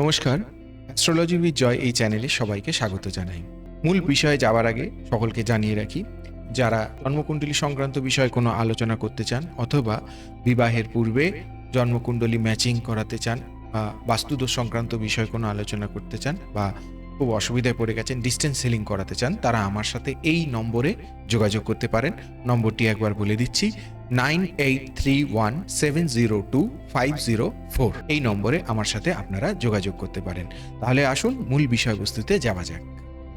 নমস্কার astrology with joy এই চ্যানেলে সবাইকে স্বাগত জানাই। মূল বিষয়ে যাওয়ার আগে সকলকে জানিয়ে রাখি, যারা জন্মকুণ্ডলী সংক্রান্ত বিষয়ে কোনো আলোচনা করতে চান অথবা বিবাহের পূর্বে জন্মকুণ্ডলী ম্যাচিং করাতে চান বা বাস্তুদোষ সংক্রান্ত বিষয়ে কোনো আলোচনা করতে চান বা খুব অসুবিধায় পড়ে গেছেন ডিস্টেন্স সেলিং করাতে চান, তারা আমার সাথে এই নম্বরে যোগাযোগ করতে পারেন। নম্বরটি একবার বলে দিচ্ছি nine eight three one seven zero two five zero four. এই নম্বরে আমার সাথে আপনারা যোগাযোগ করতে পারেন। তাহলে আসুন মূল বিষয়বস্তুতে যাওয়া যাক।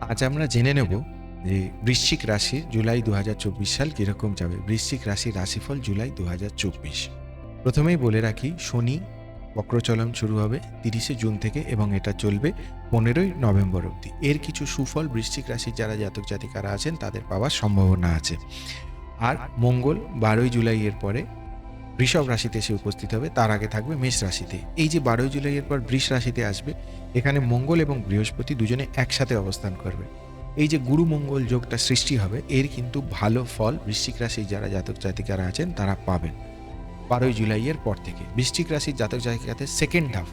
আজ আমরা জেনে নেব যে বৃশ্চিক রাশি জুলাই দু হাজার চব্বিশ সাল কীরকম যাবে। বৃশ্চিক রাশি রাশিফল জুলাই দু হাজার চব্বিশ। প্রথমেই বলে রাখি, শনি বক্রচলন শুরু হবে তিরিশে জুন থেকে এবং এটা চলবে পনেরোই নভেম্বর অবধি। এর কিছু সুফল বৃশ্চিক রাশির যারা জাতক জাতিকারা আছেন তাদের পাওয়ার সম্ভাবনা আছে। আর মঙ্গল বারোই জুলাই এর পরে বৃষভ রাশিতে এসে উপস্থিত হবে, তার আগে থাকবে মেষ রাশিতে। এই যে বারোই জুলাই এর পর বৃষ রাশিতে আসবে, এখানে মঙ্গল এবং বৃহস্পতি দুজনে একসাথে অবস্থান করবে। এই যে গুরু মঙ্গল যোগটা সৃষ্টি হবে, এর কিন্তু ভালো ফল বৃশ্চিক রাশির যারা জাতক জাতিকারা আছেন, তারা পাবেন বারোই জুলাইয়ের পর থেকে। বৃশ্চিক রাশির জাতক জাতিকাতে সেকেন্ড হাফ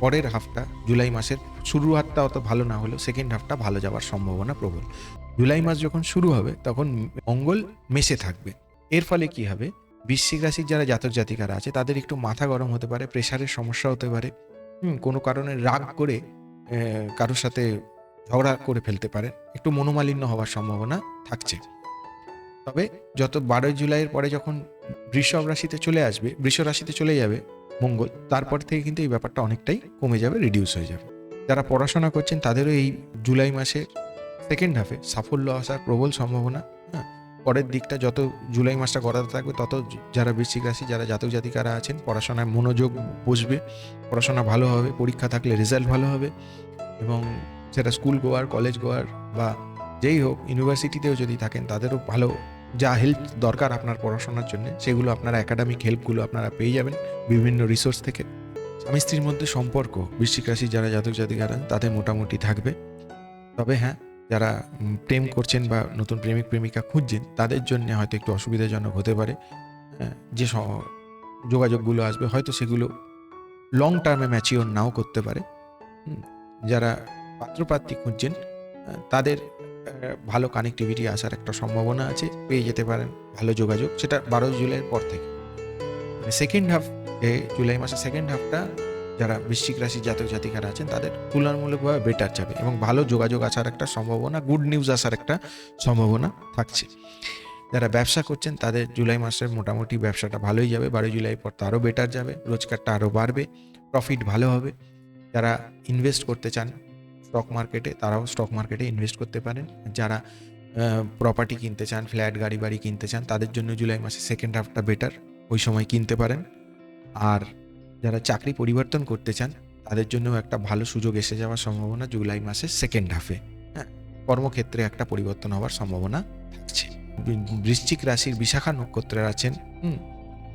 পরের হাফটা জুলাই মাসের শুরু হাতটা অত ভালো না হলেও সেকেন্ড হাফটা ভালো যাওয়ার সম্ভাবনা প্রবল। জুলাই মাস যখন শুরু হবে তখন মঙ্গল মেশে থাকবে। এর ফলে কি হবে? বৃশ্চিক রাশির যারা জাতক জাতিকারা আছে তাদের একটু মাথা গরম হতে পারে প্রেশারের সমস্যা হতে পারে। হুম, কোনো কারণে রাগ করে কারোর সাথে ঝগড়া করে ফেলতে পারে। একটু মনোমালিন্য হওয়ার সম্ভাবনা থাকছে। তবে যত বারোই জুলাইয়ের পরে যখন বৃষভ রাশিতে চলে আসবে বৃষ রাশিতে চলে যাবে মঙ্গল তারপর থেকে কিন্তু এই ব্যাপারটা অনেকটাই কমে যাবে রিডিউস হয়ে যাবে। যারা পড়াশোনা করছেন তাদেরও এই জুলাই মাসে সেকেন্ড হাফে সাফল্য আসার প্রবল সম্ভাবনা হ্যাঁ পরের দিকটা যত জুলাই মাসটা করাতে থাকবে, তত যারা বৃশ্চিক রাশি, যারা জাতক জাতিকারা আছেন, পড়াশোনায় মনোযোগ বসবে, পড়াশোনা ভালো হবে, পরীক্ষা থাকলে রেজাল্ট ভালো হবে এবং সেটা স্কুল গোয়ার কলেজ গোয়ার বা যেই হোক ইউনিভার্সিটিতেও যদি থাকেন, তাদেরও ভালো যা হেল্প দরকার আপনার পড়াশোনার জন্য, সেগুলো আপনারা একাডেমিক হেল্পগুলো আপনারা পেয়ে যাবেন বিভিন্ন রিসোর্স থেকে। স্বামী স্ত্রীর মধ্যে সম্পর্ক, বৃশ্চিক রাশি যারা জাতক জাতিকারা, তাদের মোটামুটি থাকবে। তবে হ্যাঁ যারা প্রেম করছেন বা নতুন প্রেমিক, প্রেমিকা খুঁজছেন, তাদের জন্য হয়তো একটু অসুবিধাজনক হতে পারে। যে যোগাযোগগুলো আসবে, হয়তো সেগুলো লং টার্মে ম্যাচিওর নাও করতে পারে। যারা পাত্রপাত্রী খুঁজছেন তাদের ভালো কানেক্টিভিটি আসার একটা সম্ভাবনা আছে, পেয়ে যেতে পারেন ভালো যোগাযোগ, সেটা বারো জুলাইয়ের পর থেকে। সেকেন্ড হাফ জুলাই মাসের সেকেন্ড হাফটা যারা বৃশ্চিক রাশির জাতক জাতিকারা আছেন, তাদের তুলনামূলকভাবে বেটার যাবে এবং ভালো যোগাযোগ আসার একটা সম্ভাবনা গুড নিউজ আসার একটা সম্ভাবনা থাকছে। যারা ব্যবসা করছেন, তাদের জুলাই মাসের মোটামুটি ব্যবসাটা ভালোই যাবে, বারোই জুলাই পর তো আরও বেটার যাবে, রোজগারটা আরও বাড়বে প্রফিট ভালো হবে। যারা ইনভেস্ট করতে চান স্টক মার্কেটে তারাও স্টক মার্কেটে ইনভেস্ট করতে পারেন। যারা প্রপার্টি কিনতে চান ফ্ল্যাট গাড়ি বাড়ি কিনতে চান, তাদের জন্য জুলাই মাসে সেকেন্ড হাফটা বেটার ওই সময় কিনতে পারেন। আর যারা চাকরি পরিবর্তন করতে চান তাদের জন্যও একটা ভালো সুযোগ এসে যাওয়ার সম্ভাবনা জুলাই মাসের সেকেন্ড হাফে হ্যাঁ কর্মক্ষেত্রে একটা পরিবর্তন হওয়ার সম্ভাবনা থাকছে। বৃশ্চিক রাশির বিশাখা নক্ষত্রের আছেন হুম,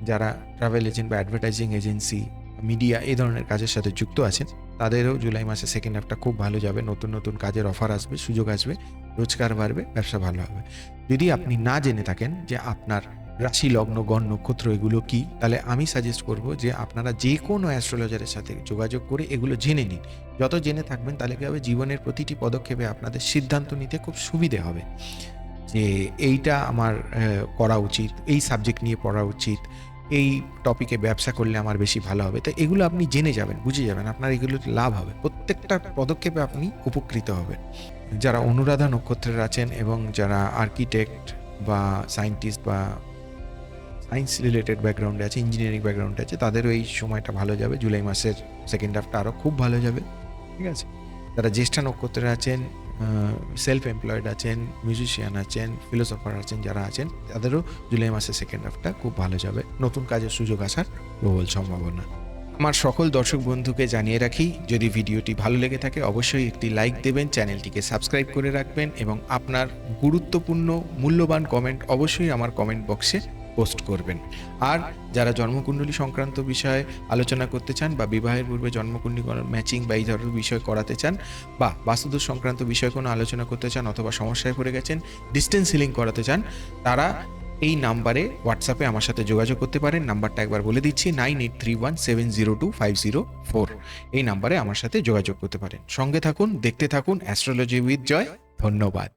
যারা ট্রাভেল এজেন্ট বা অ্যাডভার্টাইজিং এজেন্সি মিডিয়া এই ধরনের কাজের সাথে যুক্ত আছেন তাদেরও জুলাই মাসে সেকেন্ড হাফটা খুব ভালো যাবে। নতুন নতুন কাজের অফার আসবে সুযোগ আসবে রোজগার বাড়বে ব্যবসা ভালো হবে। যদি আপনি না জেনে থাকেন যে আপনার রাশি লগ্ন গণ নক্ষত্র, এগুলো কি? তাহলে আমি সাজেস্ট করব যে আপনারা যে কোনো অ্যাস্ট্রোলজারের সাথে যোগাযোগ করে এগুলো জেনে নিন। যত জেনে থাকবেন তাহলে কি হবে? জীবনের প্রতিটি পদক্ষেপে আপনাদের সিদ্ধান্ত নিতে খুব সুবিধে হবে। যে এইটা আমার করা উচিত, এই সাবজেক্ট নিয়ে পড়া উচিত, এই টপিকে ব্যবসা করলে আমার বেশি ভালো হবে। তো এগুলো আপনি জেনে যাবেন, বুঝে যাবেন, আপনার এগুলো লাভ হবে। প্রত্যেকটা পদক্ষেপে আপনি উপকৃত হবেন। যারা অনুরাধা নক্ষত্রের আছেন এবং যারা আর্কিটেক্ট বা সায়েন্টিস্ট বা সায়েন্স রিলেটেড ব্যাকগ্রাউন্ডে আছে ইঞ্জিনিয়ারিং ব্যাকগ্রাউন্ডে আছে, তাদেরও এই সময়টা ভালো যাবে। জুলাই মাসের সেকেন্ড হাফটা আরও খুব ভালো যাবে। ঠিক আছে? তারা জ্যেষ্ঠা নক্ষত্রে আছেন সেলফ এমপ্লয়েড আছেন মিউজিশিয়ান আছেন ফিলোসফার আছেন, যারা আছেন, তাদেরও জুলাই মাসের সেকেন্ড হাফটা খুব ভালো যাবে। নতুন কাজের সুযোগ আসার প্রবল সম্ভাবনা। আমার সকল দর্শক বন্ধুকে জানিয়ে রাখি, যদি ভিডিওটি ভালো লেগে থাকে, অবশ্যই একটি লাইক দেবেন, চ্যানেলটিকে সাবস্ক্রাইব করে রাখবেন এবং আপনার গুরুত্বপূর্ণ, মূল্যবান কমেন্ট অবশ্যই আমার কমেন্ট বক্সে পোস্ট করবেন। আর যারা জন্মকুণ্ডলী সংক্রান্ত বিষয়ে আলোচনা করতে চান বা বিবাহের পূর্বে জন্মকুণ্ডলী ম্যাচিং বা এই ধরনের বিষয় করাতে চান বা বাস্তুদোষ সংক্রান্ত বিষয়ে কোনো আলোচনা করতে চান অথবা সমস্যায় পড়ে গেছেন ডিস্টেন্স হিলিং করাতে চান, তারা এই নাম্বারে হোয়াটসঅ্যাপে আমার সাথে যোগাযোগ করতে পারেন। নাম্বারটা একবার বলে দিচ্ছি nine eight three one seven zero two five zero four এই নাম্বারে আমার সাথে যোগাযোগ করতে পারেন। সঙ্গে থাকুন, দেখতে থাকুন অ্যাস্ট্রোলজি উইথ জয় ধন্যবাদ।